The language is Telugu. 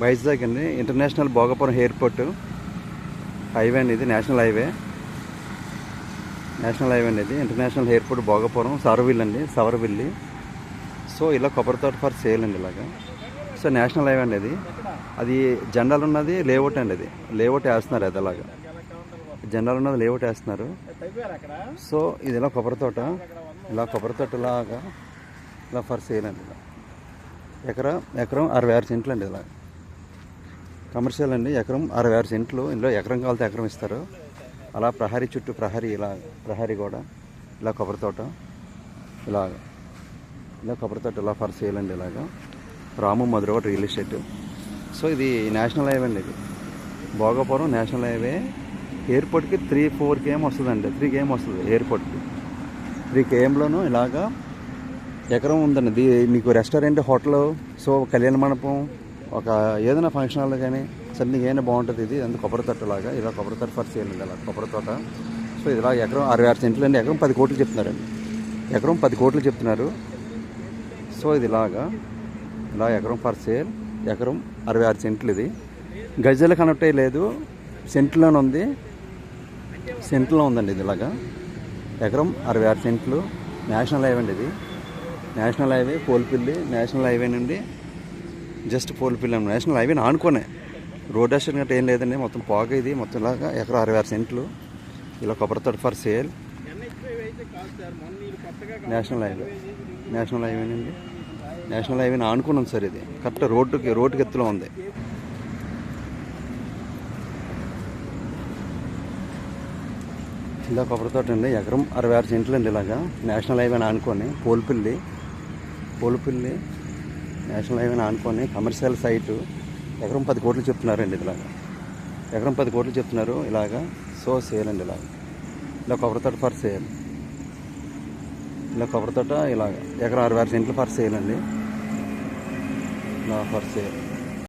వైజాగ్ అండి. International Bhogapuram airport. హైవే అండి ఇది నేషనల్ హైవే. నేషనల్ హైవే అండి ఇది. ఇంటర్నేషనల్ ఎయిర్పోర్ట్ భోగపురం సవరవిల్లి అండి సవరవిల్లి. సో ఇలా కొబ్బరి తోట ఫర్ సేల్ అండి ఇలాగా. సో నేషనల్ హైవే అండి అది అది జెండాలు ఉన్నది లేఅవుట్ అండి అది లేఅవుట్ వేస్తున్నారు అది అలాగా. జెండాలు ఉన్నది లేఅవుట్ వేస్తున్నారు. సో ఇది ఇలా కొబ్బరి తోట. ఇలా కొబ్బరి తోట లాగా ఇలా ఫర్ సేల్ అండి ఇలా. ఎకరా ఎకరం అరవై ఆరు సెంట్లు అండి ఇలా కమర్షియల్ అండి ఎకరం అరవై ఆరు సెంట్లు. ఇందులో ఎకరం కావాలితే ఎకరం ఇస్తారు. అలా ప్రహరీ చుట్టూ ప్రహరీ ఇలా ప్రహరీ కూడా ఇలా కొబ్బరి తోట ఇలా ఇలా కొబ్బరి తోట ఇలా ఫర్ సేల్ అండి ఇలాగా. Ramu Madhurawada real estate. So ఇది నేషనల్ హైవే అండి ఇది. Bhogapuram national highway. ఎయిర్పోర్ట్కి త్రీ ఫోర్ కేఎం వస్తుందండి. త్రీ కేఎం వస్తుంది ఎయిర్పోర్ట్కి. త్రీ కేఎంలోనూ ఇలాగా ఎకరం ఉందండి. మీకు రెస్టారెంట్ హోటల్ సో కళ్యాణ మండపం ఒక ఏదైనా ఫంక్షన్ హాల్ కానీ సరే నీకు ఏమైనా బాగుంటుంది ఇది అందుకు కొబ్బరి తోట లాగా ఇలా కొబ్బరి తోట ఫర్ సేల్ ఇలా అలా కొబ్బరి తోట సో ఇలా ఎకరం అరవై ఆరు సెంట్లు అండి ఎకరం పది కోట్లు చెప్తున్నారండి. ఎకరం పది కోట్లు చెప్తున్నారు. సో ఇది ఇలాగా ఇలా ఎకరం ఫర్ సేల్ ఎకరం అరవై ఆరు సెంట్లు ఇది. గజాల కనెక్ట్ లేదు సెంట్లోనే ఉంది. సెంట్లో ఉందండి ఇది ఇలాగా ఎకరం అరవై ఆరు సెంట్లు నేషనల్ హైవే అండి ఇది. National highway Polipalli national highway నుండి జస్ట్ పోల్ పిల్లం నేషనల్ హైవే ఆనుకోనే. రోడ్ యాక్షన్ గట్ట ఏం లేదండి. మొత్తం పోగ ఇది. మొత్తం ఇలాగా ఎకరం అరవై ఆరు సెంట్లు. ఇలా కొబ్బరితోట for sale. National highway. National హైవేనండి national హైవేని ఆనుకున్నాం సార్ ఇది. కరెక్ట్ రోడ్డుకి రోడ్డుకి ఎత్తులో ఉంది. ఇలా కొబ్బరి తోట అండి. ఎకరం అరవై ఆరు సెంట్లు అండి ఇలాగా. నేషనల్ హైవేని ఆనుకొని. పోల్పిల్లి. పోల్పిల్లి. నేషనల్ హైవేని ఆనుకొని కమర్షియల్ సైటు ఎకరం పది కోట్లు చెప్తున్నారండి ఇలాగా ఎకరం పది కోట్లు చెప్తున్నారు ఇలాగా సో సేల్ అండి ఇలాగా. ఇలా కొబ్బరి తోట ఫర్ సేల్. ఇలా కొబ్బరి తోట ఇలాగ. ఎకరం అరవై ఆరు సెంట్లు ఫర్ సేల్ అండి. ఇలా ఫర్ సేల్.